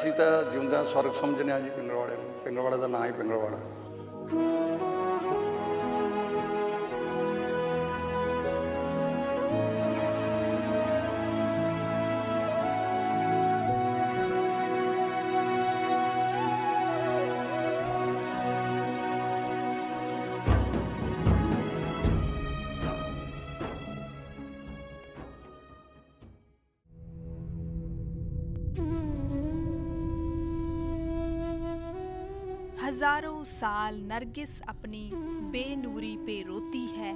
ਅਸੀਂ ਤਾਂ ਜਿਉਂਦਾ ਸਵਰਗ ਸਮਝਦੇ ਹਾਂ ਜੀ ਪਿੰਗਲਵਾੜੇ ਨੂੰ। ਪਿੰਗਲਵਾੜੇ ਦਾ ਨਾਂ ਹੀ ਪਿੰਗਲਵਾੜਾ। हजारों साल नरगिस अपनी बेनूरी पे रोती है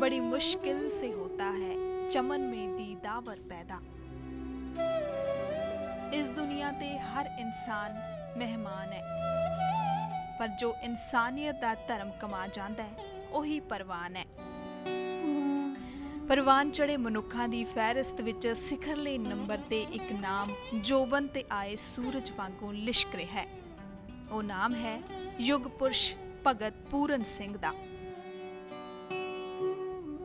बड़ी मुश्किल से होता है चमन में दीदावर पैदा ਇਸ ਦੁਨੀਆ ਤੇ ਹਰ ਇਨਸਾਨ ਮਹਿਮਾਨ ਹੈ ਪਰ ਜੋ ਇਨਸਾਨੀਅਤ ਦਾ ਧਰਮ ਕਮਾ ਜਾਂਦਾ ਹੈ ਉਹੀ ਪਰਵਾਨ ਹੈ ਪਰਵਾਨ ਚੜੇ ਮਨੁੱਖਾਂ ਦੀ ਫਹਿਰਿਸਤ ਵਿੱਚ ਸਿਖਰਲੇ ਨੰਬਰ ਤੇ ਇੱਕ ਨਾਮ ਜੋਬਨ ਤੇ ਆਏ ਸੂਰਜ ਵਾਂਗੂ ਲਿਸ਼ਕ ਰਿਹਾ ਹੈ ਉਹ ਨਾਮ ਹੈ ਯੁਗ ਪੁਰਸ਼ ਭਗਤ ਪੂਰਨ ਸਿੰਘ ਦਾ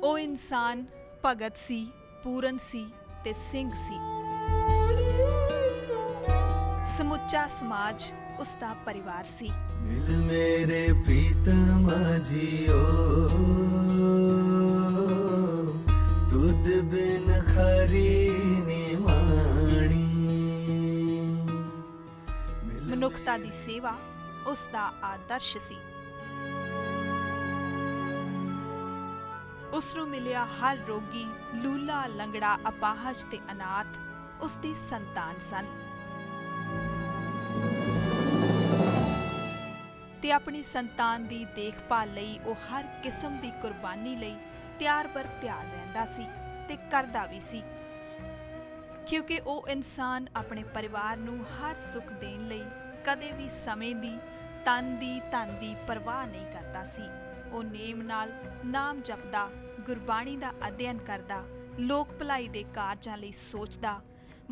ਉਹ ਇਨਸਾਨ ਭਗਤ ਸੀ ਪੂਰਨ ਸੀ ਤੇ ਸਿੰਘ ਸੀ ਸਮੁੱਚਾ ਸਮਾਜ ਉਸ ਦਾ ਪਰਿਵਾਰ ਸੀ ਮਿਲ ਮੇਰੇ ਪ੍ਰੀਤਮਾ ਜੀਓ ਤੁਧ ਬਿਨ ਖਰੀ ਮਨੁੱਖਤਾ ਦੀ ਸੇਵਾ ਉਸ ਦਾ ਆਦਰਸ਼ ਸੀ। ਉਸ ਨੂੰ ਮਿਲਿਆ ਹਰ ਰੋਗੀ ਲੂਲਾ ਲੰਗੜਾ ਅਪਾਹਜ ਤੇ ਅਨਾਥ, ਉਸ ਦੀ ਸੰਤਾਨ ਸਨ। ਤੇ ਆਪਣੀ ਸੰਤਾਨ ਦੀ ਦੇਖਭਾਲ ਲਈ ਉਹ ਹਰ ਕਿਸਮ ਦੀ ਕੁਰਬਾਨੀ ਲਈ ਤਿਆਰ ਬਰ ਤਿਆਰ ਰਹਿੰਦਾ ਸੀ ਤੇ ਕਰਦਾ ਵੀ ਸੀ। ਕਿਉਂਕਿ ਉਹ ਇਨਸਾਨ ਆਪਣੇ ਪਰਿਵਾਰ ਨੂੰ ਹਰ ਸੁੱਖ ਦੇਣ ਲਈ ਕਦੇ ਵੀ ਸਮੇਂ ਦੀ ਤਨ ਦੀ ਧਨ ਦੀ ਪਰਵਾਹ ਨਹੀਂ ਕਰਦਾ ਸੀ। ਉਹ ਨੇਮ ਨਾਲ ਨਾਮ ਜਪਦਾ ਗੁਰਬਾਣੀ ਦਾ ਅਧਿਐਨ ਕਰਦਾ ਲੋਕ ਭਲਾਈ ਦੇ ਕਾਰਜਾਂ ਲਈ ਸੋਚਦਾ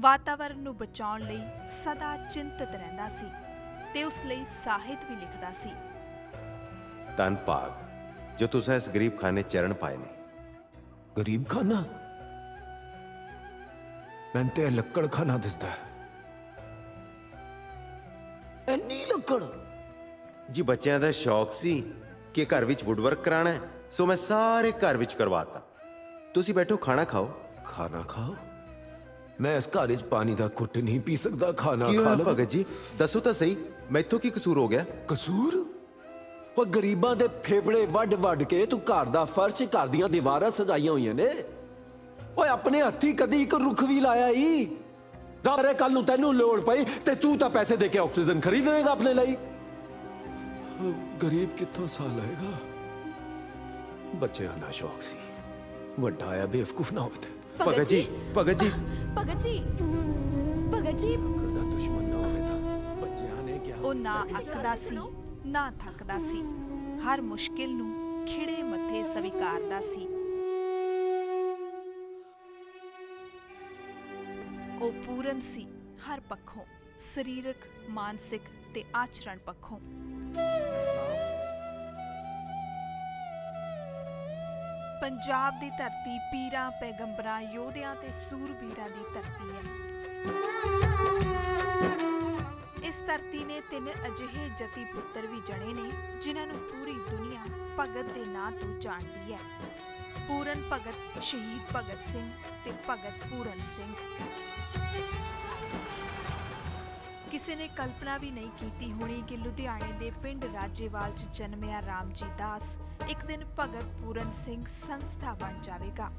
ਵਾਤਾਵਰਣ ਨੂੰ ਬਚਾਉਣ ਲਈ ਸਦਾ ਚਿੰਤਤ ਰਹਿੰਦਾ ਸੀ ਤੇ ਉਸ ਲਈ ਸਾਹਿਤ ਵੀ ਲਿਖਦਾ ਸੀ। ਧੰਨ ਭਾਗ ਜੋ ਤੁਸੀਂ ਇਸ ਗਰੀਬ ਖਾਨੇ ਚਰਨ ਪਾਏ ਨੇ। ਗਰੀਬ ਖਾਨਾ ਮੈਂ ਤੇ ਲੱਕੜ ਖਾਨਾ ਦਿਸਦਾ ਹੈ। ਇੰਨੀ ਲੱਕੜ। ਜੀ ਬੱਚਿਆਂ ਦਾ ਸ਼ੌਕ ਸੀ ਕਿ ਘਰ ਵਿੱਚ ਵੁੱਡਵਰਕ ਕਰਾਣਾ ਹੈ ਸੋ ਮੈਂ ਸਾਰੇ ਘਰ ਵਿੱਚ ਕਰਵਾਤਾ ਤੁਸੀਂ ਬੈਠੋ ਖਾਣਾ ਖਾਓ। ਖਾਣਾ ਖਾਓ? ਮੈਂ ਇਸ ਘਰ ਵਿੱਚ ਪਾਣੀ ਦਾ ਘੁੱਟ ਨਹੀਂ ਪੀ ਸਕਦਾ ਖਾਣਾ ਖਾ ਲਵਾਂ। ਭਗਤ ਜੀ? ਦੱਸੋ ਤਾਂ ਸਹੀ ਮੈਥੋਂ ਕੀ ਕਸੂਰ ਹੋ ਗਿਆ? ਕਸੂਰ? ਉਹ ਗਰੀਬਾਂ ਦੇ ਫੇਫੜੇ ਵੱਡ ਵੱਡ ਕੇ ਤੂੰ ਘਰ ਦਾ ਫਰਸ਼ ਘਰ ਦੀਆਂ ਦੀਵਾਰਾਂ ਸਜਾਈਆਂ ਹੋਈਆਂ ਨੇ। ਓਏ ਆਪਣੇ ਹੱਥੀ ਕਦੀ ਇੱਕ ਰੁੱਖ ਵੀ ਲਾਇਆ ਈ। ਰੇ ਕੱਲ ਨੂੰ ਤੈਨੂੰ ਲੋੜ ਪਈ ਤੇ ਤੂੰ ਤਾਂ ਪੈਸੇ ਦੇ ਕੇ ਆਕਸੀਜਨ ਖਰੀਦ ਲਏਗਾ ਆਪਣੇ ਲਈ। ਗਰੀਬ ਕਿੱਥੋਂ ਸਾਹ ਲਏਗਾ? ਬੱਚਿਆਂ ਦਾ ਸ਼ੌਕ ਸੀ। ਵੱਡਾ ਆਇਆ ਬੇਵਕੂਫ ਨਾ ਹੋਵੇ ਤੇ। ਭਗਤ ਜੀ ਭਗਤ ਜੀ। ਭਗਤ ਜੀ। ਭਗਤ ਜੀ। ਕਰਦਾ ਦੁਸ਼ਮਣ ਨਾ ਹੋਵੇ ਤਾਂ ਬੱਚਿਆਂ ਨੇ ਕਿਹਾ। ਉਹ ਨਾ ਅੱਕਦਾ ਸੀ। ਨਾ ਥੱਕਦਾ ਸੀ। ਹਰ ਮੁਸ਼ਕਿਲ ਨੂੰ ਖਿੜੇ ਮੱਥੇ ਸਵੀਕਾਰਦਾ ਸੀ। ਉਹ ਪੂਰਨ ਸੀ, ਹਰ ਪੱਖੋਂ, ਸਰੀਰਕ, ਮਾਨਸਿਕ ਤੇ ਆਚਰਣ ਪੱਖੋਂ। ਪੰਜਾਬ ਦੀ ਧਰਤੀ ਪੀਰਾਂ, ਪੈਗੰਬਰਾਂ, ਯੋਧਿਆਂ ਤੇ ਸੂਰਬੀਰਾਂ ਦੀ ਧਰਤੀ ਹੈ। ਇਸ ਧਰਤੀ ਨੇ ਤਿੰਨ ਅਜਿਹੇ ਜਤੀ ਪੁੱਤਰ ਵੀ ਜਣੇ ਨੇ, ਜਿਨ੍ਹਾਂ ਨੂੰ ਪੂਰੀ ਦੁਨੀਆ ਭਗਤ ਦੇ ਨਾਂ ਤੋਂ ਜਾਣਦੀ ਹੈ। ਪੂਰਨ ਭਗਤ, ਸ਼ਹੀਦ ਭਗਤ ਸਿੰਘ ਤੇ ਭਗਤ ਪੂਰਨ ਸਿੰਘ। ਕਿਸੇ ਨੇ ਕਲਪਨਾ ਵੀ ਨਹੀਂ ਕੀਤੀ ਹੋਣੀ ਕਿ ਲੁਧਿਆਣੇ ਦੇ ਪਿੰਡ ਰਾਜੇਵਾਲ 'ਚ ਜਨਮਿਆ ਰਾਮਜੀ ਦਾਸ ਇੱਕ ਦਿਨ ਭਗਤ ਪੂਰਨ ਸਿੰਘ ਸੰਸਥਾ ਬਣ ਜਾਵੇਗਾ।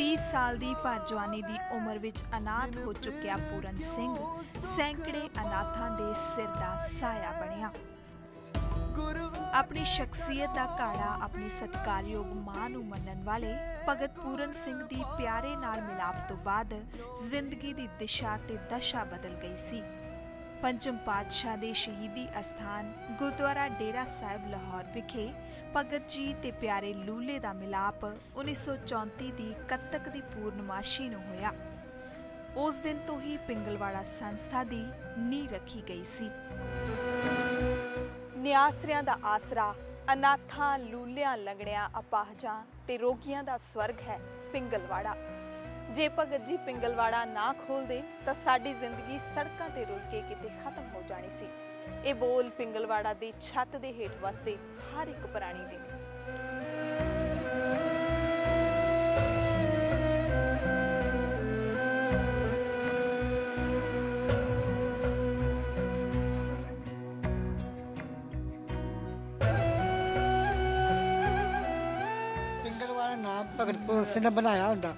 30 ਸਾਲ ਦੀ ਭਰ ਜਵਾਨੀ ਦੀ ਉਮਰ ਵਿੱਚ ਅਨਾਥ ਹੋ ਚੁੱਕਿਆ ਪੂਰਨ ਸਿੰਘ, ਸੈਂਕੜੇ ਅਨਾਥਾਂ ਦੇ ਸਿਰ ਦਾ ਸਾਇਆ ਬਣਿਆ। ਆਪਣੀ ਸ਼ਖਸੀਅਤ ਦਾ ਘਾੜਾ, ਆਪਣੀ ਸਤਿਕਾਰਯੋਗ ਮਾਂ ਨੂੰ ਮੰਨਣ ਵਾਲੇ ਭਗਤ ਪੂਰਨ ਸਿੰਘ ਦੀ ਪਿਆਰੇ ਨਾਲ ਮਿਲਾਪ ਤੋਂ ਬਾਅਦ ਜ਼ਿੰਦਗੀ ਦੀ ਦਿਸ਼ਾ ਤੇ ਦਸ਼ਾ ਬਦਲ ਗਈ ਸੀ। ਪੰਚਮ ਪਾਤਸ਼ਾਹ ਦੇ ਸ਼ਹੀਦੀ ਅਸਥਾਨ ਗੁਰਦੁਆਰਾ ਡੇਰਾ ਸਾਹਿਬ, ਲਾਹੌਰ ਵਿਖੇ ਭਗਤ ਜੀ ਤੇ ਪਿਆਰੇ ਲੂਲੇ ਦਾ ਮਿਲਾਪ 1934 ਦੀ ਕੱਤਕ ਦੀ ਪੂਰਨਮਾਸ਼ੀ ਨੂੰ ਹੋਇਆ। ਉਸ ਦਿਨ ਤੋਂ ਹੀ ਪਿੰਗਲਵਾੜਾ ਸੰਸਥਾ ਦੀ ਨੀਂਹ ਰੱਖੀ ਗਈ ਸੀ। ਨਿਆਸਰਿਆਂ ਦਾ ਆਸਰਾ, ਅਨਾਥਾਂ, ਲੂਲਿਆਂ, ਲੰਗੜਿਆਂ, ਅਪਾਹਜਾਂ ਤੇ ਰੋਗੀਆਂ ਦਾ ਸਵਰਗ ਹੈ ਪਿੰਗਲਵਾੜਾ। ਜੇ ਭਗਤ ਜੀ ਪਿੰਗਲਵਾੜਾ ਨਾ ਖੋਲਦੇ ਤਾਂ ਸਾਡੀ ਜ਼ਿੰਦਗੀ ਸੜਕਾਂ ਤੇ ਰੁਲ ਕੇ ਕਿਤੇ ਖਤਮ ਹੋ ਜਾਣੀ ਸੀ। ਇਹ ਬੋਲ ਪਿੰਗਲਵਾੜਾ ਦੀ ਛੱਤ ਦੇ ਹੇਠ ਵਸਦੇ ਹਰ ਇੱਕ ਪ੍ਰਾਣੀ ਦੇ ਨੇ ਨਾਮ ਭਗਤ ਸਿੰਘ ਨੇ ਬਣਾਇਆ ਹੁੰਦਾ।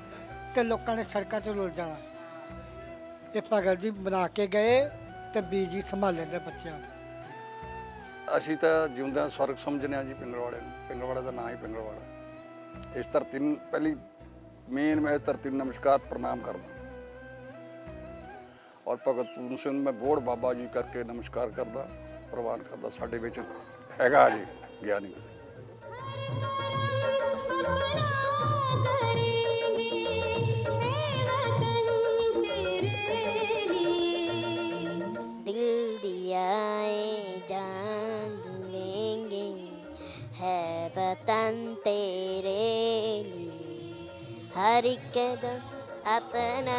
ਤੇ ਲੋਕਾਂ ਨੇ ਸੜਕਾਂ 'ਤੇ ਰੁਲ ਜਾਣਾ। ਇਹ ਭਗਤ ਜੀ ਬਣਾ ਕੇ ਗਏ ਤੇ ਬੀਜੀ ਸੰਭਾਲ ਲੈਂਦੇ ਬੱਚਿਆਂ ਨੂੰ। ਅਸੀਂ ਤਾਂ ਜਿਉਂਦਿਆਂ ਸਵਰਗ ਸਮਝਦੇ ਹਾਂ ਜੀ ਪਿੰਗਲਵਾੜੇ ਨੂੰ। ਪਿੰਗਲਵਾੜਾ ਦਾ ਨਾਂ ਹੀ ਪਿੰਗਲਵਾੜਾ। ਇਸ ਧਰਤੀ ਨੂੰ ਪਹਿਲੀ ਮੇਨ ਮੈਂ ਇਸ ਧਰਤੀ ਨੂੰ ਨਮਸਕਾਰ ਪ੍ਰਣਾਮ ਕਰਦਾ ਔਰ ਭਗਤ ਪੂਰਨ ਸਿੰਘ ਮੈਂ ਬੋੜ ਬਾਬਾ ਜੀ ਕਰਕੇ ਨਮਸਕਾਰ ਕਰਦਾ ਪ੍ਰਵਾਨ ਕਰਦਾ ਸਾਡੇ ਵਿੱਚ ਹੈਗਾ ਜੀ ਗਿਆਨੀ। वतन तेरे लिए हर एक कदम अपना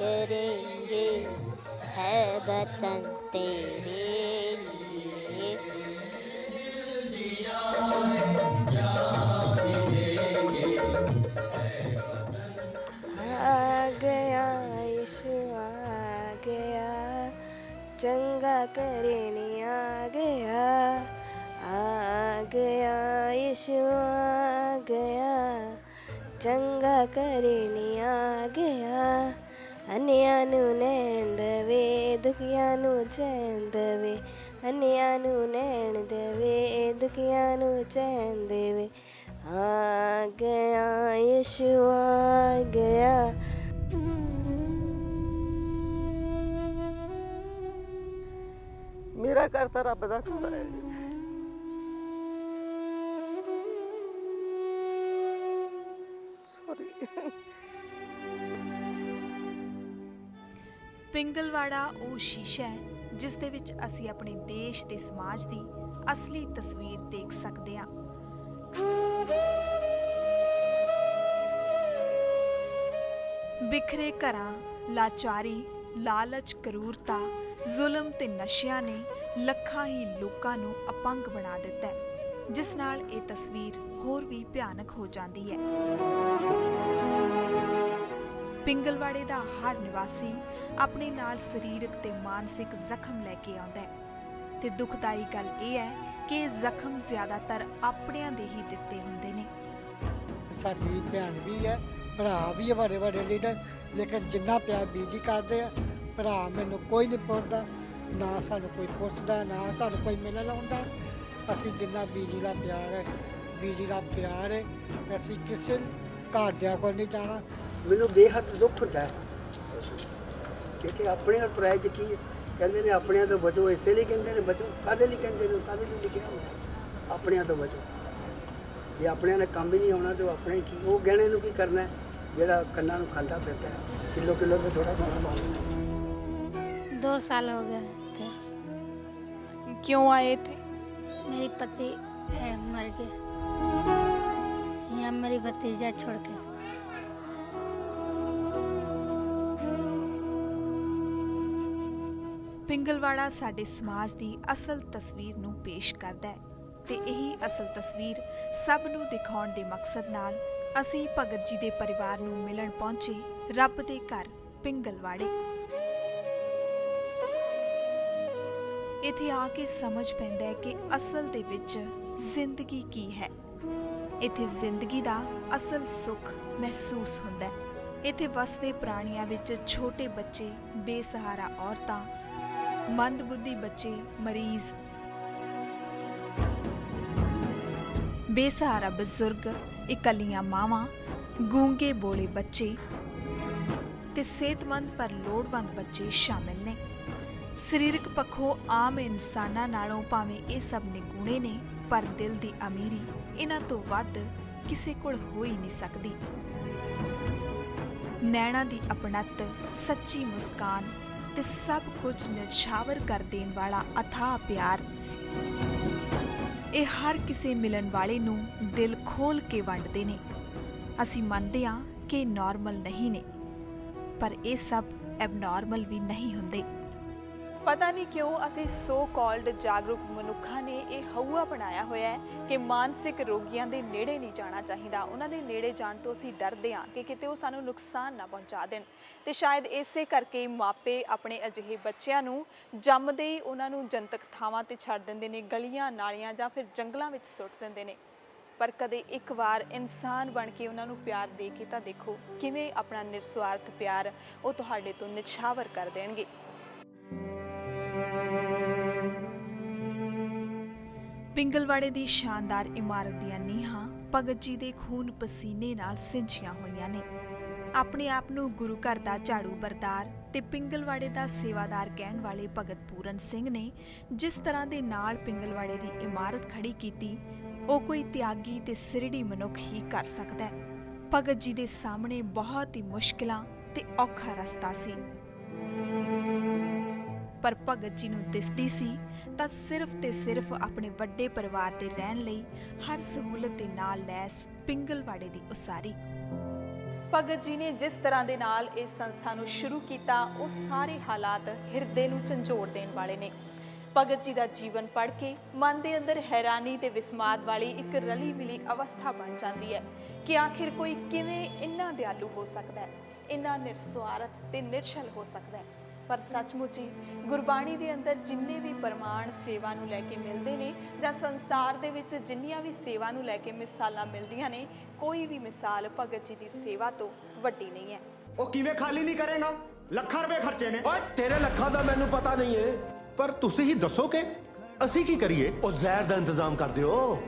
करेंगे है वतन तेरे ਚੰਗਾ ਕਰਨੇ ਆ। ਗਿਆ ਅਨਿਆਂ ਨੂੰ ਨੈਣ ਦੇਵੇ, ਦੁਖੀਆਂ ਨੂੰ ਚੈਨ ਦੇਵੇ। ਅਨਿਆਂ ਨੂੰ ਨੈਣ ਦੇਵੇ, ਦੁਖੀਆਂ ਨੂੰ ਚੈਨ ਦੇਵੇ। ਆ ਗਿਆ ਯਿਸੂ ਆ। ਗਿਆ ਮੇਰਾ ਘਰ ਤਾਂ ਰੱਬ ਦਾ ਘਰ। ਹੈ ਪਿੰਗਲਵਾੜਾ ਉਹ ਸ਼ੀਸ਼ਾ ਹੈ, ਜਿਸ ਦੇ ਵਿੱਚ ਅਸੀਂ ਆਪਣੇ ਦੇਸ਼ ਤੇ ਸਮਾਜ ਦੀ ਅਸਲੀ ਤਸਵੀਰ ਦੇਖ ਸਕਦੇ ਹਾਂ। ਬਿਖਰੇ ਘਰਾਂ, ਲਾਚਾਰੀ, ਲਾਲਚ, ਕਰੂਰਤਾ, ਜ਼ੁਲਮ ਤੇ ਨਸ਼ਿਆਂ ਨੇ ਲੱਖਾਂ ਹੀ ਲੋਕਾਂ ਨੂੰ ਅਪੰਗ ਬਣਾ ਦਿੱਤਾ ਹੈ, ਜਿਸ ਨਾਲ ਇਹ ਤਸਵੀਰ ਹੋਰ ਵੀ ਭਿਆਨਕ ਹੋ ਜਾਂਦੀ ਹੈ। ਪਿੰਗਲਵਾੜੇ ਦਾ ਹਰ ਨਿਵਾਸੀ ਆਪਣੇ ਨਾਲ ਸਰੀਰਕ ਤੇ ਮਾਨਸਿਕ ਜ਼ਖਮ ਲੈ ਕੇ ਆਉਂਦਾ ਹੈ। ਤੇ ਦੁਖਦਾਈ ਗੱਲ ਇਹ ਹੈ ਕਿ ਇਹ ਜ਼ਖਮ ਜ਼ਿਆਦਾਤਰ ਆਪਣਿਆਂ ਦੇ ਹੀ ਦਿੱਤੇ ਹੁੰਦੇ ਨੇ। ਸਾਡੀ ਭੈਣ ਵੀ ਹੈ, ਭਰਾ ਵੀ ਹੈ, ਵੱਡੇ ਵੱਡੇ ਲੀਡਰ ਲੇਕਿਨ ਜਿੰਨਾ ਪਿਆਰ ਬੀਜੀ ਕਰਦੇ ਆ, ਭਰਾ ਮੈਨੂੰ ਕੋਈ ਨਹੀਂ ਪੁੱਛਦਾ, ਨਾ ਸਾਨੂੰ ਕੋਈ ਪੁੱਛਦਾ, ਨਾ ਸਾਨੂੰ ਕੋਈ ਮਿਲਣ ਆਉਂਦਾ। ਅਸੀਂ ਜਿੰਨਾ ਬੀਜੀ ਦਾ ਪਿਆਰ ਹੈ, ਬੀਜੀ ਦਾ ਪਿਆਰ ਹੈ, ਤੇ ਅਸੀਂ ਕਿਸੇ ਘਰਦਿਆਂ ਕੋਲ ਨਹੀਂ ਜਾਣਾ ਮੈਨੂੰ ਬੇਹੱਦ ਦੁੱਖ ਹੁੰਦਾ ਹੈ ਕਿਉਂਕਿ ਆਪਣੇ ਔਰ ਪਰਾਏ ਚ ਕੀ ਹੈ? ਕਹਿੰਦੇ ਨੇ ਆਪਣਿਆਂ ਤੋਂ ਬਚੋ ਇਸੇ ਲਈ ਕਹਿੰਦੇ ਨੇ ਬਚੋ ਕਾਦੇ ਲਈ ਕਹਿੰਦੇ ਨੇ ਕਾਦੇ ਲਈ ਲਿਖਿਆ ਹੁੰਦਾ ਆਪਣਿਆਂ ਤੋਂ ਬਚੋ ਜੇ ਆਪਣਿਆਂ ਨੇ ਕੰਮ ਹੀ ਨਹੀਂ ਆਉਣਾ ਤੇ ਉਹ ਆਪਣੇ ਕੀ ਉਹ ਗਹਿਣੇ ਨੂੰ ਕੀ ਕਰਨਾ ਹੈ, ਜਿਹੜਾ ਕੰਨਾਂ ਨੂੰ ਖਾਂਦਾ ਫਿਰਦਾ ਹੈ ਕਿਲੋ ਕਿਲੋ ਤੇ ਥੋੜਾ ਸੋਨਾ ਪਾ ਲੈਂਦਾ दो साल हो गए थे ਕਿਉਂ ਆਏ ਥੇ मेरी पति है मर गए यहाँ मेरी भतीजा छोड़ के ਪਿੰਗਲਵਾੜਾ ਸਾਡੇ ਸਮਾਜ ਦੀ ਅਸਲ ਤਸਵੀਰ ਨੂੰ ਪੇਸ਼ ਕਰਦਾ ਹੈ ਤੇ ਇਹੀ ਅਸਲ ਤਸਵੀਰ ਸਭ ਨੂੰ ਦਿਖਾਉਣ ਦੇ ਮਕਸਦ ਨਾਲ ਅਸੀਂ ਭਗਤ ਜੀ ਦੇ ਪਰਿਵਾਰ ਨੂੰ ਮਿਲਣ ਪਹੁੰਚੇ ਰੱਬ ਦੇ ਘਰ ਪਿੰਗਲਵਾੜੇ। ਇੱਥੇ ਆ ਕੇ ਸਮਝ ਪੈਂਦਾ ਹੈ ਕਿ ਅਸਲ ਦੇ ਵਿੱਚ ਜ਼ਿੰਦਗੀ ਕੀ ਹੈ। ਇੱਥੇ ਜ਼ਿੰਦਗੀ ਦਾ ਅਸਲ ਸੁੱਖ ਮਹਿਸੂਸ ਹੁੰਦਾ ਹੈ। ਇੱਥੇ ਵਸਦੇ ਪ੍ਰਾਣੀਆਂ ਵਿੱਚ ਛੋਟੇ ਬੱਚੇ, ਬੇਸਹਾਰਾ ਔਰਤਾਂ ਮੰਦਬੁੱਧੀ ਬੱਚੇ, ਮਰੀਜ਼। ਬੇਸਹਾਰਾ ਬਜ਼ੁਰਗ, ਇਕੱਲੀਆਂ ਮਾਵਾਂ, ਗੂੰਗੇ ਬੋਲੇ ਬੱਚੇ ਤੇ ਸਿਹਤਮੰਦ ਪਰ ਲੋੜਵੰਦ ਬੱਚੇ ਸ਼ਾਮਿਲ ਨੇ। ਸਰੀਰਕ ਪੱਖੋਂ ਆਮ ਇਨਸਾਨਾਂ ਨਾਲੋਂ ਭਾਵੇਂ ਇਹ ਸਭ ਨਿਗੂਣੇ ਨੇ, ਪਰ ਦਿਲ ਦੀ ਅਮੀਰੀ ਇਹਨਾਂ ਤੋਂ ਵੱਧ ਕਿਸੇ ਕੋਲ ਹੋ ਹੀ ਨਹੀਂ ਸਕਦੀ। ਨੈਣਾ ਦੀ ਅਪਣਤ, ਸੱਚੀ ਮੁਸਕਾਨ ਤੇ ਸਭ ਕੁਝ ਨਿਛਾਵਰ ਕਰ ਦੇਣ ਵਾਲਾ ਅਥਾਹ ਪਿਆਰ। ਇਹ ਹਰ ਕਿਸੇ ਮਿਲਣ ਵਾਲੇ ਨੂੰ ਦਿਲ ਖੋਲ ਕੇ ਵੰਡਦੇ ਨੇ। ਅਸੀਂ ਮੰਨਦੇ ਹਾਂ ਕਿ ਨਾਰਮਲ ਨਹੀਂ ਨੇ, ਪਰ ਇਹ ਸਭ ਐਬਨਾਰਮਲ ਵੀ ਨਹੀਂ ਹੁੰਦੇ। ਪਤਾ ਨਹੀਂ ਕਿਉਂ ਅਸੀਂ ਸੋ ਕਾਲਡ ਜਾਗਰੂਕ ਮਨੁੱਖਾਂ ਨੇ ਇਹ ਹਊਆ ਬਣਾਇਆ ਹੋਇਆ ਹੈ ਕਿ ਮਾਨਸਿਕ ਰੋਗੀਆਂ ਦੇ ਨੇੜੇ ਨਹੀਂ ਜਾਣਾ ਚਾਹੀਦਾ। ਉਹਨਾਂ ਦੇ ਨੇੜੇ ਜਾਣ ਤੋਂ ਅਸੀਂ ਡਰਦੇ ਹਾਂ ਕਿ ਕਿਤੇ ਉਹ ਸਾਨੂੰ ਨੁਕਸਾਨ ਨਾ ਪਹੁੰਚਾ ਦੇਣ। ਤੇ ਸ਼ਾਇਦ ਇਸੇ ਕਰਕੇ ਮਾਪੇ ਆਪਣੇ ਅਜਿਹੇ ਬੱਚਿਆਂ ਨੂੰ ਜੰਮਦੇ ਹੀ ਉਹਨਾਂ ਨੂੰ ਜਨਤਕ ਥਾਵਾਂ ਤੇ ਛੱਡ ਦਿੰਦੇ ਨੇ, ਗਲੀਆਂ, ਨਾਲੀਆਂ ਜਾਂ ਫਿਰ ਜੰਗਲਾਂ ਵਿੱਚ ਸੁੱਟ ਦਿੰਦੇ ਨੇ। ਪਰ ਕਦੇ ਇੱਕ ਵਾਰ ਇਨਸਾਨ ਬਣ ਕੇ ਉਹਨਾਂ ਨੂੰ ਪਿਆਰ ਦੇ ਕੇ ਤਾਂ ਦੇਖੋ ਕਿਵੇਂ ਆਪਣਾ ਨਿਰਸਵਾਰਥ ਪਿਆਰ ਉਹ ਤੁਹਾਡੇ ਤੋਂ ਨਿਛਾਵਰ ਕਰ ਦੇਣਗੇ। ਪਿੰਗਲਵਾੜੇ ਦੀ ਸ਼ਾਨਦਾਰ ਇਮਾਰਤ ਦੀਆਂ ਨੀਹਾਂ ਭਗਤ ਜੀ ਦੇ ਖੂਨ ਪਸੀਨੇ ਨਾਲ ਸਿੰਜੀਆਂ ਹੋਈਆਂ ਨੇ। ਆਪਣੇ ਆਪ ਨੂੰ ਗੁਰੂ ਘਰ ਦਾ ਝਾੜੂ ਬਰਦਾਰ ਤੇ ਪਿੰਗਲਵਾੜੇ ਦਾ ਸੇਵਾਦਾਰ ਕਹਿਣ ਵਾਲੇ ਭਗਤ ਪੂਰਨ ਸਿੰਘ ਨੇ ਜਿਸ ਤਰ੍ਹਾਂ ਦੇ ਨਾਲ ਪਿੰਗਲਵਾੜੇ ਦੀ ਇਮਾਰਤ ਖੜੀ ਕੀਤੀ, ਉਹ ਕੋਈ ਤਿਆਗੀ ਤੇ ਸਿਰੜੀ ਮਨੁੱਖ ਹੀ ਕਰ ਸਕਦਾ ਹੈ। ਭਗਤ ਜੀ ਦੇ ਸਾਹਮਣੇ ਬਹੁਤ ਹੀ ਮੁਸ਼ਕਿਲਾਂ ਤੇ ਔਖਾ ਰਸਤਾ ਸੀ। ਪਰ ਭਗਤ ਜੀ ਨੂੰ ਦਿਸਦੀ ਸੀ ਤਾਂ ਸਿਰਫ ਤੇ ਸਿਰਫ ਆਪਣੇ ਵੱਡੇ ਪਰਿਵਾਰ ਦੇ ਰਹਿਣ ਲਈ ਹਰ ਸਹੂਲਤ ਦੇ ਨਾਲ ਲੈਸ ਪਿੰਗਲਵਾੜੇ ਦੀ ਉਸਾਰੀ। ਭਗਤ ਜੀ ਨੇ ਜਿਸ ਤਰ੍ਹਾਂ ਦੇ ਨਾਲ ਇਸ ਸੰਸਥਾ ਨੂੰ ਸ਼ੁਰੂ ਕੀਤਾ, ਉਹ ਸਾਰੇ ਹਾਲਾਤ ਹਿਰਦੇ ਨੂੰ ਝੰਜੋੜ ਦੇਣ ਵਾਲੇ ਨੇ। ਭਗਤ ਜੀ ਦਾ ਜੀਵਨ ਪੜ੍ਹ ਕੇ ਮਨ ਦੇ ਅੰਦਰ ਹੈਰਾਨੀ ਤੇ ਵਿਸਮਾਦ ਵਾਲੀ ਇੱਕ ਰਲੀ ਮਿਲੀ ਅਵਸਥਾ ਬਣ ਜਾਂਦੀ ਹੈ ਕਿ ਆਖਿਰ ਕੋਈ ਕਿਵੇਂ ਇੰਨਾ ਦਿਆਲੂ ਹੋ ਸਕਦਾ ਹੈ, ਇੰਨਾ ਨਿਰਸਵਾਰਥ ਤੇ ਨਿਰਛਲ ਹੋ ਸਕਦਾ ਹੈ। ਪਰ ਸੱਚਮੁੱਚ ਹੀ ਗੁਰਬਾਣੀ ਦੇ ਅੰਦਰ ਜਿੰਨੇ ਵੀ ਪ੍ਰਮਾਣ ਸੇਵਾ ਨੂੰ ਲੈ ਕੇ ਮਿਲਦੇ ਨੇ ਜਾਂ ਸੰਸਾਰ ਦੇ ਵਿੱਚ ਜਿੰਨੀਆਂ ਵੀ ਸੇਵਾ ਨੂੰ ਲੈ ਕੇ ਮਿਸਾਲਾਂ ਮਿਲਦੀਆਂ ਨੇ ਕੋਈ ਵੀ ਮਿਸਾਲ ਭਗਤ ਜੀ ਦੀ ਸੇਵਾ ਤੋਂ ਵੱਡੀ ਨਹੀਂ ਹੈ। ਉਹ ਕਿਵੇਂ ਖਾਲੀ ਨਹੀਂ ਕਰੇਗਾ? ਲੱਖਾਂ ਰੁਪਏ ਖਰਚੇ ਨੇ। ਓਏ ਤੇਰੇ ਲੱਖਾਂ ਦਾ ਮੈਨੂੰ ਪਤਾ ਨਹੀਂ ਏ। ਪਰ ਤੁਸੀਂ ਹੀ ਦੱਸੋ ਕਿ ਅਸੀਂ ਕੀ ਕਰੀਏ? ਉਹ ਜ਼ਹਿਰ ਦਾ ਇੰਤਜ਼ਾਮ ਕਰ ਦਿਓ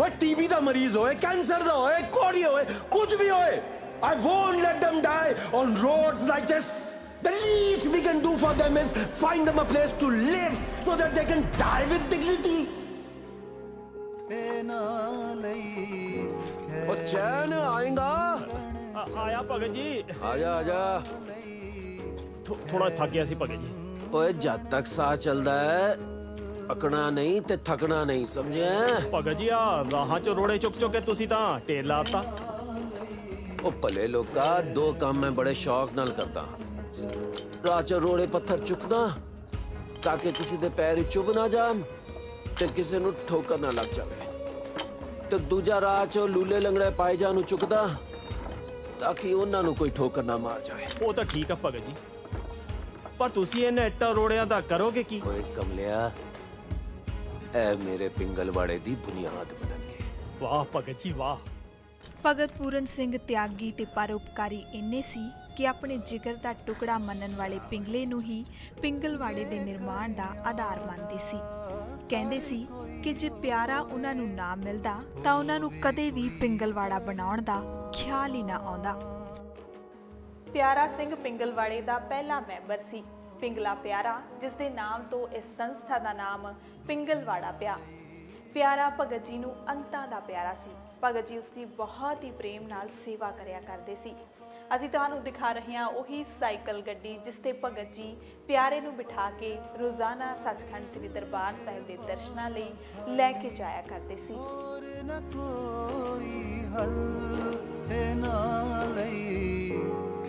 ਓਏ ਟੀਬੀ ਦਾ ਮਰੀਜ਼ ਹੋਏ ਕੈਂਸਰ ਦਾ ਹੋਏ ਕੋੜੀ ਹੋਏ ਕੁਝ ਵੀ ਹੋਏ I won't let them die on roads like this. The least we can do for them is find them a place to live so that they can die with dignity. ਉਹ ਚੈਨ ਆਏਗਾ ਆਇਆ ਭਗਤ ਜੀ ਆ ਜਾ ਆ ਜਾ ਥੋੜਾ ਥੱਕ ਗਿਆ ਸੀ ਭਗਤ ਜੀ ਓਏ ਜਦ ਤੱਕ ਸਾਹ ਚੱਲਦਾ ਹੈ ਅਕਣਾ ਨਹੀਂ ਤੇ ਥਕਣਾ ਨਹੀਂ ਸਮਝਿਆ ਭਗਤ ਜੀ ਆ ਰਾਹਾਂ ਚ ਰੋੜੇ ਚੁੱਕ ਚੁੱਕ ਕੇ ਤੁਸੀਂ ਤਾਂ ਢੇਰ ਲਾਤਾ ਉਹ ਭਲੇ ਲੋਕਾ ਦੋ ਕੰਮ ਮੈਂ ਬੜੇ ਸ਼ੌਕ ਨਾਲ ਕਰਦਾ ਹਾਂ। ਚ ਰੋੜੇ ਪੱਥਰ ਚੁੱਕਦਾ ਤਾਂ ਕਿ ਕਿਸੇ ਦੇ ਪੈਰ ਚੁੱਭ ਨਾ ਜਾਣ ਤੇ ਕਿਸੇ ਨੂੰ ਠੋਕਰ ਨਾ ਲੱਗ ਜਾਵੇ। ਤੇ ਦੂਜਾ ਰਾਹ ਚ ਲੂਲੇ ਲੰਗੜੇ ਪਾਇਜਾ ਨੂੰ ਚੁੱਕਦਾ ਤਾਂ ਕਿ ਉਹਨਾਂ ਨੂੰ ਕੋਈ ਠੋਕਰ ਨਾ ਮਾਰ ਜਾਵੇ। ਉਹ ਤਾਂ ਠੀਕ ਆ ਭਗਤ ਜੀ। ਪਰ ਤੁਸੀਂ ਇਹਨਾਂ ਇੱਟਾਂ ਰੋੜਿਆਂ ਦਾ ਕਰੋਗੇ ਕੀ? ਓਏ ਕਮਲਿਆ ਐ ਮੇਰੇ ਪਿੰਗਲਵਾੜੇ ਦੀ ਬੁਨਿਆਦ ਬਣਨਗੇ। ਵਾਹ ਭਗਤ ਜੀ ਵਾਹ। ਭਗਤ ਪੂਰਨ ਸਿੰਘ ਤਿਆਗੀ ਤੇ ਪਰਉਪਕਾਰੀ ਇੰਨੇ ਸੀ ਕਿ ਆਪਣੇ ਜਿਗਰ ਦਾ ਟੁਕੜਾ ਮੰਨਣ ਵਾਲੇ ਪਿੰਗਲੇ ਨੂੰ ਹੀ ਪਿੰਗਲਵਾੜੇ ਦੇ ਨਿਰਮਾਣ ਦਾ ਆਧਾਰ ਮੰਨਦੇ ਸੀ। ਕਹਿੰਦੇ ਸੀ ਕਿ ਜੇ ਪਿਆਰਾ ਉਹਨਾਂ ਨੂੰ ਨਾ ਮਿਲਦਾ, ਤਾਂ ਉਹਨਾਂ ਨੂੰ ਕਦੇ ਵੀ ਪਿੰਗਲਵਾੜਾ ਬਣਾਉਣ ਦਾ ਖਿਆਲ ਹੀ ਨਾ ਆਉਂਦਾ। ਪਿਆਰਾ ਸਿੰਘ ਪਿੰਗਲਵਾੜੇ ਦਾ ਪਹਿਲਾ ਮੈਂਬਰ ਸੀ। ਪਿੰਗਲਾ ਪਿਆਰਾ, ਜਿਸ ਦੇ ਨਾਮ ਤੋਂ ਇਸ ਸੰਸਥਾ ਦਾ ਨਾਮ ਪਿੰਗਲਵਾੜਾ ਪਿਆ। ਪਿਆਰਾ ਭਗਤ ਜੀ ਨੂੰ ਅੰਤਾਂ ਦਾ ਪਿਆਰਾ ਸੀ। ਭਗਤ ਜੀ ਉਸ ਦੀ ਬਹੁਤ ਹੀ ਪ੍ਰੇਮ ਨਾਲ ਸੇਵਾ ਕਰਿਆ ਕਰਦੇ ਸੀ। ਅਸੀਂ ਤੁਹਾਨੂੰ ਦਿਖਾ ਰਹੇ ਹਾਂ ਉਹੀ ਸਾਈਕਲ ਗੱਡੀ ਜਿਸ ਤੇ ਭਗਤ ਜੀ ਪਿਆਰੇ ਨੂੰ ਬਿਠਾ ਕੇ ਰੋਜ਼ਾਨਾ ਸੱਚਖੰਡ ਸ੍ਰੀ ਦਰਬਾਰ ਸਾਹਿਬ ਦੇ ਦਰਸ਼ਨਾਂ ਲਈ ਲੈ ਕੇ ਜਾਇਆ ਕਰਦੇ ਸੀ। ਨਾ ਕੋਈ ਹੱਲ ਇਹ ਨਾ ਲਈ।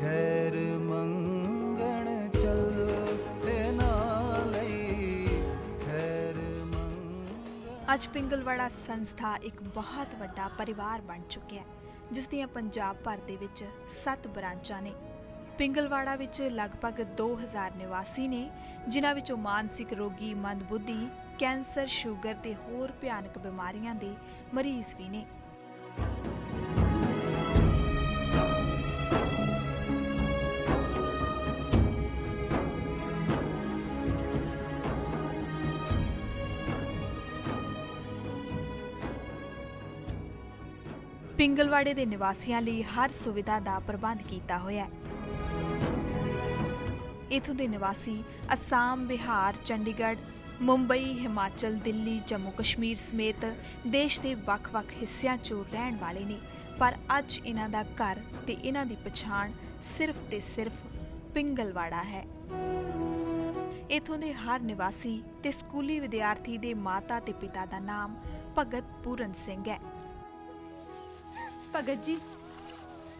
ਖੈਰ ਮੰਗਣ ਚੱਲ ਇਹ ਨਾ ਲਈ। ਖੈਰ ਅੱਜ ਪਿੰਗਲਵਾੜਾ ਸੰਸਥਾ ਇੱਕ ਬਹੁਤ ਵੱਡਾ ਪਰਿਵਾਰ ਬਣ ਚੁੱਕਿਆ ਹੈ। ਜਿਸ ਦੀਆਂ ਪੰਜਾਬ ਭਰ ਦੇ ਵਿੱਚ 7 ਬ੍ਰਾਂਚਾਂ ਨੇ। ਪਿੰਗਲਵਾੜਾ ਵਿੱਚ ਲਗਭਗ 2000 ਨਿਵਾਸੀ ਨੇ, ਜਿਨ੍ਹਾਂ ਵਿੱਚੋਂ ਮਾਨਸਿਕ ਰੋਗੀ, ਮੰਦਬੁੱਧੀ, ਕੈਂਸਰ, ਸ਼ੂਗਰ ਤੇ ਹੋਰ ਭਿਆਨਕ ਬਿਮਾਰੀਆਂ ਦੇ ਮਰੀਜ਼ ਵੀ ਨੇ। ਪਿੰਗਲਵਾੜੇ ਦੇ ਨਿਵਾਸੀਆਂ ਲਈ ਹਰ ਸੁਵਿਧਾ ਦਾ ਪ੍ਰਬੰਧ ਕੀਤਾ ਹੋਇਆ ਹੈ। ਇਥੋਂ ਦੇ ਨਿਵਾਸੀ ਅਸਾਮ, ਬਿਹਾਰ, ਚੰਡੀਗੜ੍ਹ, ਮੁੰਬਈ, ਹਿਮਾਚਲ, ਦਿੱਲੀ, ਜੰਮੂ ਕਸ਼ਮੀਰ ਸਮੇਤ ਦੇਸ਼ ਦੇ ਵੱਖ-ਵੱਖ ਹਿੱਸਿਆਂ 'ਚੋਂ ਰਹਿਣ ਵਾਲੇ ਨੇ। ਪਰ ਅੱਜ ਇਹਨਾਂ ਦਾ ਘਰ ਤੇ ਇਹਨਾਂ ਦੀ ਪਛਾਣ ਸਿਰਫ ਤੇ ਸਿਰਫ ਪਿੰਗਲਵਾੜਾ ਹੈ। ਇਥੋਂ ਦੇ ਹਰ ਨਿਵਾਸੀ ਤੇ ਸਕੂਲੀ ਵਿਦਿਆਰਥੀ ਦੇ ਮਾਤਾ ਤੇ ਪਿਤਾ ਦਾ ਨਾਮ ਭਗਤ ਪੂਰਨ ਸਿੰਘ ਹੈ। ਭਗਤ ਜੀ,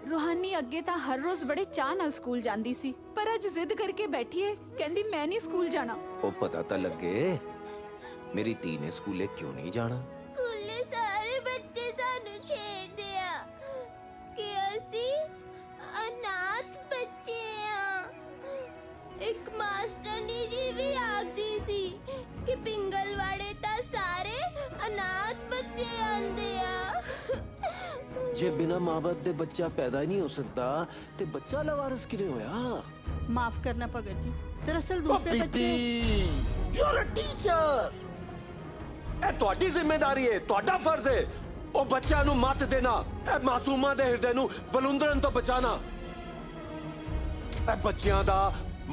ਰੋਹਾਨੀ ਅੱਗੇ ਤਾਂ ਹਰ ਰੋਜ਼ ਬੜੇ ਚਾਅ ਨਾਲ ਸਕੂਲ ਜਾਂਦੀ ਸੀ, ਪਰ ਅੱਜ ਜ਼ਿੱਦ ਕਰਕੇ ਬੈਠੀ ਏ ਕਹਿੰਦੀ ਮੈਂ ਨਹੀਂ ਸਕੂਲ ਜਾਣਾ। ਉਹ ਪਤਾ ਤਾਂ ਲੱਗੇ, ਮੇਰੀ ਧੀ ਨੇ ਸਕੂਲੇ ਕਿਉਂ ਨਹੀਂ ਜਾਣਾ? ਜੇ ਬਿਨਾ ਮਾਂ-ਬਾਪ ਦੇ ਬੱਚਾ ਪੈਦਾ ਹੀ ਨਹੀਂ ਹੋ ਸਕਦਾ ਤੇ ਬੱਚਾ ਲਵਾਰਸ ਕਿਵੇਂ ਹੋਇਆ? ਮਾਫ ਕਰਨਾ ਭਗਤ ਜੀ। ਦਰਅਸਲ ਦੂਸਰੇ ਬੱਚੇ ਯੂ ਆਰ ਅ ਟੀਚਰ ਇਹ ਤੁਹਾਡੀ ਜ਼ਿੰਮੇਵਾਰੀ ਹੈ ਤੁਹਾਡਾ ਫਰਜ਼ ਹੈ ਉਹ ਬੱਚਿਆਂ ਨੂੰ ਮੱਤ ਦੇਣਾ ਇਹ ਮਾਸੂਮਾਂ ਦੇ ਹਿਰਦੇ ਨੂੰ ਬਲੁੰਦਰਨ ਤੋਂ ਬਚਾਣਾ। ਇਹ ਬੱਚਿਆਂ ਦਾ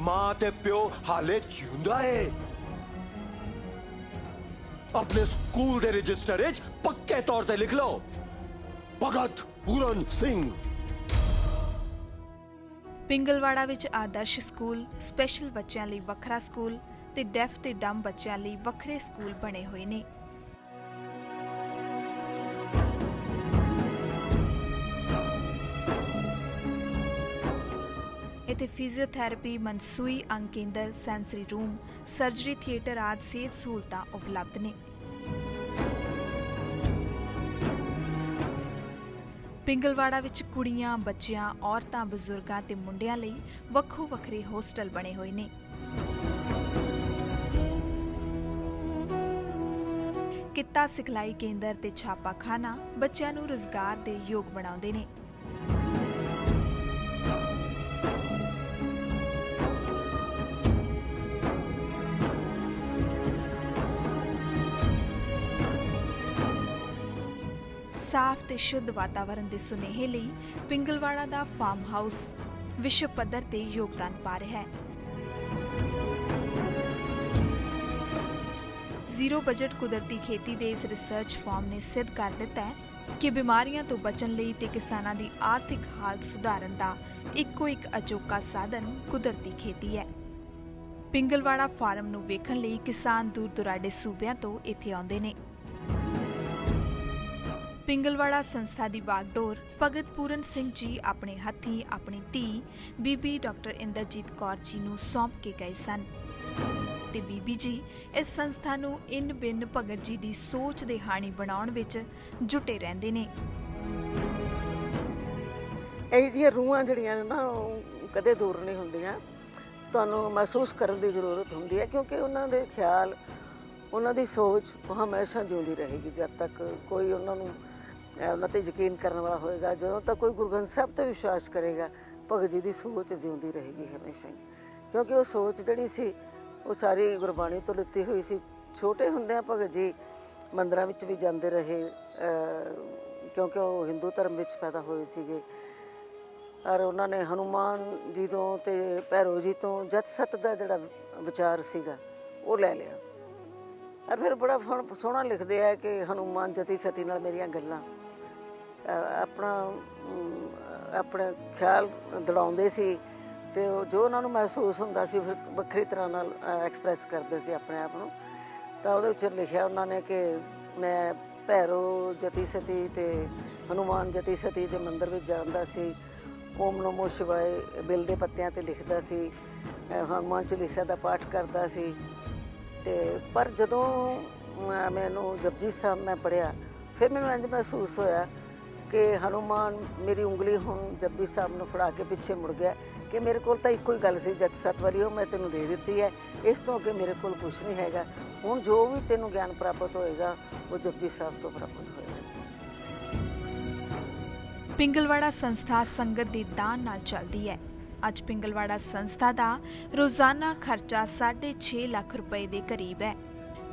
ਮਾਂ ਤੇ ਪਿਓ ਹਾਲੇ ਜਿਉਂਦਾ ਹੈ ਆਪਣੇ ਸਕੂਲ ਦੇ ਰਜਿਸਟਰ ਵਿੱਚ ਪੱਕੇ ਤੌਰ ਤੇ ਲਿਖ ਲਓ। ਭਗਤ ਪੂਰਨ ਸਿੰਘ। ਪਿੰਗਲਵਾੜਾ ਵਿੱਚ ਆਦਰਸ਼ ਸਕੂਲ, ਸਪੈਸ਼ਲ ਬੱਚਿਆਂ ਲਈ ਵੱਖਰਾ ਸਕੂਲ ਤੇ ਡੈਫ ਤੇ ਡੰਮ ਬੱਚਿਆਂ ਲਈ ਵੱਖਰੇ ਸਕੂਲ ਬਣੇ ਹੋਏ ਨੇ। ਇੱਥੇ ਫਿਜ਼ੀਓਥੈਰੇਪੀ, ਮਨਸੂਈ, ਅੰਗ ਕੇਂਦਰ, ਸੈਂਸਰੀ ਰੂਮ, ਸਰਜਰੀ, ਥੀਏਟਰ ਆਦਿ ਸਿਹਤ ਸਹੂਲਤਾਂ ਉਪਲਬਧ ਨੇ। ਪਿੰਗਲਵਾੜਾ ਵਿੱਚ ਕੁੜੀਆਂ, ਬੱਚਿਆਂ, ਔਰਤਾਂ, ਬਜ਼ੁਰਗਾਂ ਤੇ ਮੁੰਡਿਆਂ ਲਈ ਵੱਖੋ ਵੱਖਰੇ ਹੋਸਟਲ ਬਣੇ ਹੋਏ ਨੇ। ਕਿੱਤਾ ਸਿਖਲਾਈ ਕੇਂਦਰ ਤੇ ਛਾਪਾਖਾਨਾ ਬੱਚਿਆਂ ਨੂੰ ਰੋਜ਼ਗਾਰ ਦੇ ਯੋਗ ਬਣਾਉਂਦੇ ਨੇ। ਤੇ ਸ਼ੁੱਧ ਵਾਤਾਵਰਣ ਦੇ ਸੁਨੇਹੇ ਲਈ ਪਿੰਗਲਵਾੜਾ ਦਾ ਫਾਰਮ ਹਾਊਸ ਵਿਸ਼ਵ ਪੱਧਰ ਤੇ ਯੋਗਦਾਨ ਪਾ ਰਿਹਾ ਹੈ। ਜ਼ੀਰੋ ਬਜਟ ਕੁਦਰਤੀ ਖੇਤੀ ਦੇ ਇਸ ਰਿਸਰਚ ਫਾਰਮ ਨੇ ਸਿੱਧ ਕਰ ਦਿੱਤਾ ਹੈ ਕਿ ਬਿਮਾਰੀਆਂ ਤੋਂ ਬਚਣ ਲਈ ਤੇ ਕਿਸਾਨਾਂ ਦੀ ਆਰਥਿਕ ਹਾਲਤ ਸੁਧਾਰਨ ਦਾ ਇੱਕੋ ਇੱਕ ਅਜੋਕਾ ਸਾਧਨ ਕੁਦਰਤੀ ਖੇਤੀ ਹੈ। ਪਿੰਗਲਵਾੜਾ ਫਾਰਮ ਨੂੰ ਵੇਖਣ ਲਈ ਕਿਸਾਨ ਦੂਰ ਦੁਰਾਡੇ ਸੂਬਿਆਂ ਤੋਂ ਇੱਥੇ ਆਉਂਦੇ ਨੇ। ਪਿੰਗਲਵਾੜਾ ਸੰਸਥਾ ਦੀ ਬਾਗਡੋਰ ਭਗਤ ਪੂਰਨ ਸਿੰਘ ਜੀ ਆਪਣੇ ਹੱਥੀਂ ਆਪਣੀ ਧੀ ਬੀਬੀ ਡਾਕਟਰ ਇੰਦਰਜੀਤ ਕੌਰ ਜੀ ਨੂੰ ਸੌਂਪ ਕੇ ਗਏ ਸਨ। ਤੇ ਬੀਬੀ ਜੀ ਇਸ ਸੰਸਥਾ ਨੂੰ ਇਨ ਬਿਨ ਭਗਤ ਜੀ ਦੀ ਸੋਚ ਦੇ ਹਾਣੀ ਬਣਾਉਣ ਵਿੱਚ ਜੁਟੇ ਰਹਿੰਦੇ ਨੇ। ਇਹ ਜਿਹੀਆਂ ਰੂਹਾਂ ਜਿਹੜੀਆਂ ਨੇ ਨਾ, ਉਹ ਕਦੇ ਦੂਰ ਨਹੀਂ ਹੁੰਦੀਆਂ। ਤੁਹਾਨੂੰ ਮਹਿਸੂਸ ਕਰਨ ਦੀ ਜ਼ਰੂਰਤ ਹੁੰਦੀ ਹੈ, ਕਿਉਂਕਿ ਉਹਨਾਂ ਦੇ ਖਿਆਲ, ਉਹਨਾਂ ਦੀ ਸੋਚ ਹਮੇਸ਼ਾ ਜਿਉਂਦੀ ਰਹੇਗੀ, ਜਦ ਤੱਕ ਕੋਈ ਉਹਨਾਂ ਨੂੰ ਉਹਨਾਂ ਤੇ ਯਕੀਨ ਕਰਨ ਵਾਲਾ ਹੋਏਗਾ, ਜਦੋਂ ਤੱਕ ਕੋਈ ਗੁਰੂ ਗ੍ਰੰਥ ਸਾਹਿਬ ਤੇ ਵਿਸ਼ਵਾਸ ਕਰੇਗਾ, ਭਗਤ ਜੀ ਦੀ ਸੋਚ ਜਿਉਂਦੀ ਰਹੇਗੀ ਹਮੇਸ਼ਾ ਹੀ। ਕਿਉਂਕਿ ਉਹ ਸੋਚ ਜਿਹੜੀ ਸੀ, ਉਹ ਸਾਰੀ ਗੁਰਬਾਣੀ ਤੋਂ ਲਿੱਤੀ ਹੋਈ ਸੀ। ਛੋਟੇ ਹੁੰਦਿਆਂ ਭਗਤ ਜੀ ਮੰਦਰਾਂ ਵਿੱਚ ਵੀ ਜਾਂਦੇ ਰਹੇ ਕਿਉਂਕਿ ਉਹ ਹਿੰਦੂ ਧਰਮ ਵਿੱਚ ਪੈਦਾ ਹੋਏ ਸੀਗੇ। ਔਰ ਉਹਨਾਂ ਨੇ ਹਨੂਮਾਨ ਜੀ ਤੋਂ ਤੇ ਭੈਰੋ ਜੀ ਤੋਂ ਜਤ ਸਤ ਦਾ ਜਿਹੜਾ ਵਿਚਾਰ ਸੀਗਾ, ਉਹ ਲੈ ਲਿਆ। ਔਰ ਫਿਰ ਬੜਾ ਸੋਹਣਾ- ਸੋਹਣਾ ਲਿਖਦੇ ਆ ਕਿ ਹਨੂਮਾਨ ਜਤੀ ਸਤੀ ਨਾਲ ਮੇਰੀਆਂ ਗੱਲਾਂ। ਆਪਣਾ ਅਮ, ਆਪਣਾ ਖਿਆਲ ਦੜਾਉਂਦੇ ਸੀ ਤੇ ਉਹ ਜੋ ਉਹਨਾਂ ਨੂੰ ਮਹਿਸੂਸ ਹੁੰਦਾ ਸੀ ਫਿਰ ਵੱਖਰੀ ਤਰ੍ਹਾਂ ਨਾਲ ਐਕਸਪ੍ਰੈਸ ਕਰਦੇ ਸੀ ਆਪਣੇ ਆਪ ਨੂੰ। ਤਾਂ ਉਹਦੇ ਵਿੱਚ ਲਿਖਿਆ ਉਹਨਾਂ ਨੇ ਕਿ ਮੈਂ ਭੈਰੋ ਜਤੀ ਸਤੀ ਤੇ ਹਨੂਮਾਨ ਜਤੀ ਸਤੀ ਦੇ ਮੰਦਿਰ ਵਿੱਚ ਜਾਂਦਾ ਸੀ। ਓਮ ਨਮੋ ਸ਼ਿਵਾਏ ਬਿਲ ਦੇ ਪੱਤਿਆਂ ਤੇ ਲਿਖਦਾ ਸੀ। ਅਹ ਹਨੂਮਾਨ ਚਾਲੀਸਾ ਦਾ ਪਾਠ ਕਰਦਾ ਸੀ। ਤੇ ਪਰ ਜਦੋਂ ਮੈਨੂੰ ਜਪਜੀ ਸਾਹਿਬ ਮੈਂ ਪੜਿਆ ਫਿਰ ਮੈਨੂੰ ਇੰਜ ਮਹਿਸੂਸ ਹੋਇਆ ਕਿ ਹਨੂਮਾਨ ਮੇਰੀ ਉਂਗਲੀ ਹੁਣ ਜੱਬੀ ਸਾਹਿਬ ਨੂੰ ਫੜਾ ਕੇ ਪਿੱਛੇ ਮੁੜ ਗਿਆ ਕਿ ਮੇਰੇ ਕੋਲ ਤਾਂ ਇੱਕੋ ਹੀ ਗੱਲ ਸੀ ਜਤ ਸਤ ਵਾਲੀ ਉਹ ਮੈਂ ਤੈਨੂੰ ਦੇ ਦਿੱਤੀ ਹੈ। ਇਸ ਤੋਂ ਅੱਗੇ ਮੇਰੇ ਕੋਲ ਕੁਝ ਨਹੀਂ ਹੈਗਾ। ਹੁਣ ਜੋ ਵੀ ਤੈਨੂੰ ਗਿਆਨ ਪ੍ਰਾਪਤ ਹੋਏਗਾ, ਉਹ ਜਪਜੀ ਸਾਹਿਬ ਤੋਂ ਪ੍ਰਾਪਤ ਹੋਏਗਾ। ਪਿੰਗਲਵਾੜਾ ਸੰਸਥਾ ਸੰਗਤ ਦੇ ਦਾਨ ਨਾਲ ਚੱਲਦੀ ਹੈ। ਅੱਜ ਪਿੰਗਲਵਾੜਾ ਸੰਸਥਾ ਦਾ ਰੋਜ਼ਾਨਾ ਖਰਚਾ 6.5 ਲੱਖ ਰੁਪਏ ਦੇ ਕਰੀਬ ਹੈ।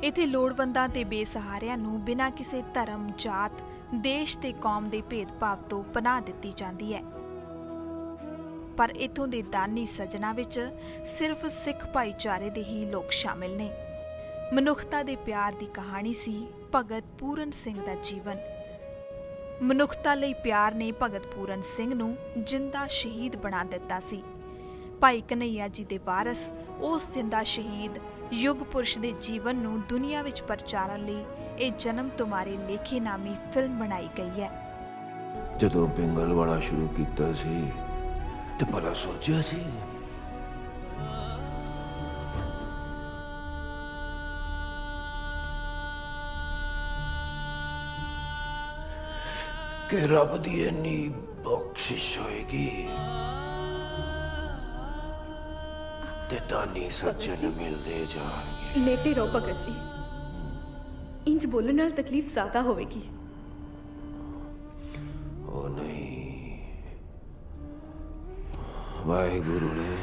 ਇੱਥੇ ਲੋੜਵੰਦਾਂ ਤੇ ਬੇਸਹਾਰਿਆਂ ਨੂੰ ਬਿਨਾਂ ਕਿਸੇ ਧਰਮ, ਜਾਤ, ਦੇਸ਼ ਤੇ ਕੌਮ ਦੇ ਭੇਦਭਾਵ ਤੋਂ ਪਨਾਹ ਦਿੱਤੀ ਜਾਂਦੀ ਹੈ। ਪਰ ਇਥੋਂ ਦੇ ਦਾਨੀ ਸੱਜਣਾ ਵਿੱਚ ਸਿਰਫ ਸਿੱਖ ਭਾਈਚਾਰੇ ਦੇ ਹੀ ਲੋਕ ਸ਼ਾਮਿਲ ਨੇ। ਮਨੁੱਖਤਾ ਦੇ ਪਿਆਰ ਦੀ ਕਹਾਣੀ ਸੀ ਭਗਤ ਪੂਰਨ ਸਿੰਘ ਦਾ ਜੀਵਨ। ਮਨੁੱਖਤਾ ਲਈ ਪਿਆਰ ਨੇ ਭਗਤ ਪੂਰਨ ਸਿੰਘ ਨੂੰ ਜਿੰਦਾ ਸ਼ਹੀਦ ਬਣਾ ਦਿੱਤਾ ਸੀ। ਭਾਈ ਕਨਈਆ ਜੀ ਦੇ ਵਾਰਸ ਉਸ ਜਿੰਦਾ ਸ਼ਹੀਦ ਯੁਗ ਪੁਰਸ਼ ਦੇ ਜੀਵਨ ਨੂੰ ਦੁਨੀਆ ਵਿੱਚ ਪ੍ਰਚਾਰਨ ਲਈ ਇਹ ਜਨਮ ਤੁਮਾਰੇ ਲੇਖੇ ਨਾਮੀ ਫਿਲਮ ਬਣਾਈ ਗਈ ਹੈ। ਜਦੋਂ ਪਿੰਗਲ ਵਾਲਾ ਸ਼ੁਰੂ ਕੀਤਾ ਸੀ, ਤੇ ਭਲਾ ਸੋਚਿਆ ਸੀ? ਕਿ ਰੱਬ ਦੀ ਇੰਨੀ ਬਖਸ਼ਿਸ਼ ਹੋਏਗੀ? ਤੇ ਦਾਨੀ ਸੱਜਣ ਮਿਲਦੇ ਜਾਣਗੇ। ਲੇਟੇ ਰਹੋ ਭਗਤ ਜੀ। ਇੰਜ ਬੋਲਣ ਨਾਲ ਤਕਲੀਫ ਜ਼ਿਆਦਾ ਹੋਵੇਗੀ। ਉਹ ਨਹੀਂ। ਵਾਹਿਗੁਰੂ ਨੇ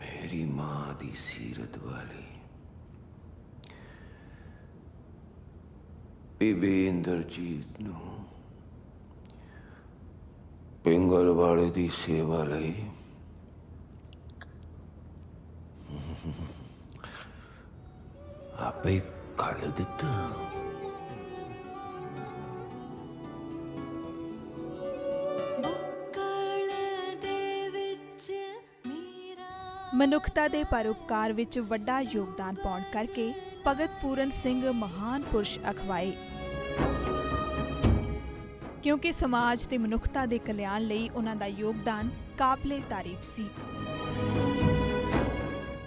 ਮੇਰੀ ਮਾਂ ਦੀ ਸੀਰਤ ਵਾਲੀ ਬੀਬੀ ਇੰਦਰਜੀਤ ਨੂੰ ਪਿੰਗਲ ਵਾਲੇ ਦੀ ਸੇਵਾ ਲਈ। ਆਪੇ ਕੱਲ ਦਿੱਤਾ। ਮਨੁੱਖਤਾ ਦੇ ਪਰਉਪਕਾਰ ਵਿੱਚ ਵੱਡਾ ਯੋਗਦਾਨ ਪਾਉਣ ਕਰਕੇ ਭਗਤ ਪੂਰਨ ਸਿੰਘ ਮਹਾਨ ਪੁਰਸ਼ ਅਖਵਾਏ। ਕਿਉਂਕਿ ਸਮਾਜ ਤੇ ਮਨੁੱਖਤਾ ਦੇ ਕਲਿਆਣ ਲਈ ਉਹਨਾਂ ਦਾ ਯੋਗਦਾਨ ਕਾਬਲੇ ਤਾਰੀਫ ਸੀ।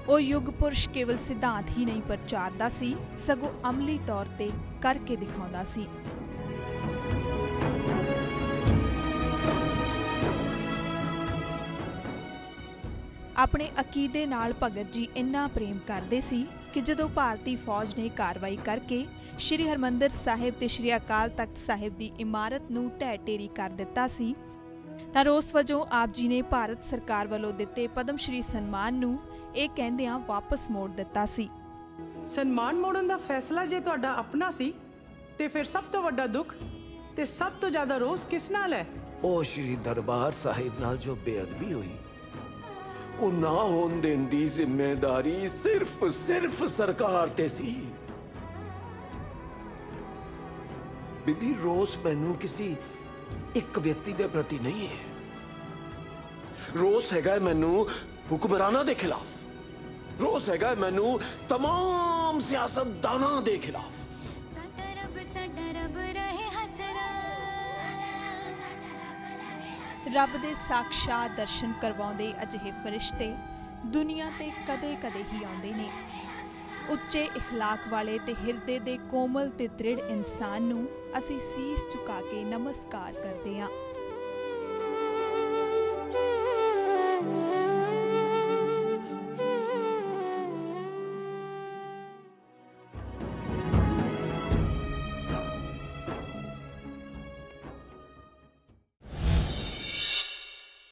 ਉਹ ਯੁੱਗ ਪੁਰਸ਼ ਕੇਵਲ ਸਿਧਾਂਤ ਹੀ ਨਹੀਂ ਪ੍ਰਚਾਰਦਾ ਸੀ, ਸਗੋਂ ਅਮਲੀ ਤੌਰ ਤੇ ਕਰਕੇ ਦਿਖਾਉਂਦਾ ਸੀ। ਆਪਣੇ ਅਕੀਦੇ ਨਾਲ ਭਗਤ ਜੀ ਇੰਨਾ ਪ੍ਰੇਮ ਕਰਦੇ ਸੀ ਕਿ ਜਦੋਂ ਭਾਰਤੀ ਫੌਜ ਨੇ ਕਾਰਵਾਈ ਕਰਕੇ ਸ੍ਰੀ ਹਰਮੰਦਰ ਸਾਹਿਬ ਤੇ ਸ੍ਰੀ ਅਕਾਲ ਤਖਤ ਸਾਹਿਬ ਦੀ ਇਮਾਰਤ ਨੂੰ ਢਹਿ ਢੇਰੀ ਕਰ ਦਿੱਤਾ ਸੀ ਤਾਂ ਰੋਸ ਵਜੋਂ ਆਪ ਜੀ ਨੇ ਭਾਰਤ ਸਰਕਾਰ ਵੱਲੋਂ ਦਿੱਤੇ ਪਦਮ ਸ਼੍ਰੀ ਸਨਮਾਨ ਨੂੰ ਇਹ ਕਹਿੰਦਿਆਂ ਵਾਪਸ ਮੋੜ ਦਿੱਤਾ ਸੀ। ਸਨਮਾਨ ਮੋੜਨ ਦਾ ਫੈਸਲਾ ਜੇ ਤੁਹਾਡਾ ਆਪਣਾ ਸੀ ਤੇ ਫਿਰ ਸਭ ਤੋਂ ਵੱਡਾ ਦੁੱਖ ਤੇ ਸਭ ਤੋਂ ਜ਼ਿਆਦਾ ਰੋਸ ਕਿਸ ਨਾਲ ਹੈ? ਉਹ ਸ਼੍ਰੀ ਦਰਬਾਰ ਸਾਹਿਬ ਨਾਲ ਜੋ ਬੇਅਦਬੀ ਹੋਈ ਉਹ ਨਾ ਹੋਣ ਦੇਣ ਦੀ ਜ਼ਿੰਮੇਵਾਰੀ ਸਿਰਫ ਸਿਰਫ ਸਰਕਾਰ ਤੇ ਸੀ ਬੀਬੀ ਰੋਸ ਮੈਨੂੰ ਕਿਸੇ ਇੱਕ ਵਿਅਕਤੀ ਦੇ ਪ੍ਰਤੀ ਨਹੀਂ ਹੈ ਰੋਸ ਹੈਗਾ ਮੈਨੂੰ ਹੁਕਮਰਾਨਾਂ ਦੇ ਖਿਲਾਫ ਰੋਸ ਹੈਗਾ ਮੈਨੂੰ तमाम ਸਿਆਸਤਦਾਨਾਂ ਦੇ ਖਿਲਾਫ ਰੱਬ ਦੇ ਸਾਖਸ਼ਾਤ ਦਰਸ਼ਨ ਕਰਵਾਉਂਦੇ ਅਜਿਹੇ ਫਰਿਸ਼ਤੇ ਦੁਨੀਆ ਤੇ ਕਦੇ-ਕਦੇ ਹੀ ਆਉਂਦੇ ਨੇ ਉੱਚੇ اخلاق ਵਾਲੇ ਤੇ ਹਿਰਦੇ ਦੇ ਕੋਮਲ ਤੇ ਦ੍ਰਿੜ ਇਨਸਾਨ ਨੂੰ ਅਸੀਂ ਸੀਸ ਝੁਕਾ ਕੇ ਨਮਸਕਾਰ ਕਰਦੇ ਹਾਂ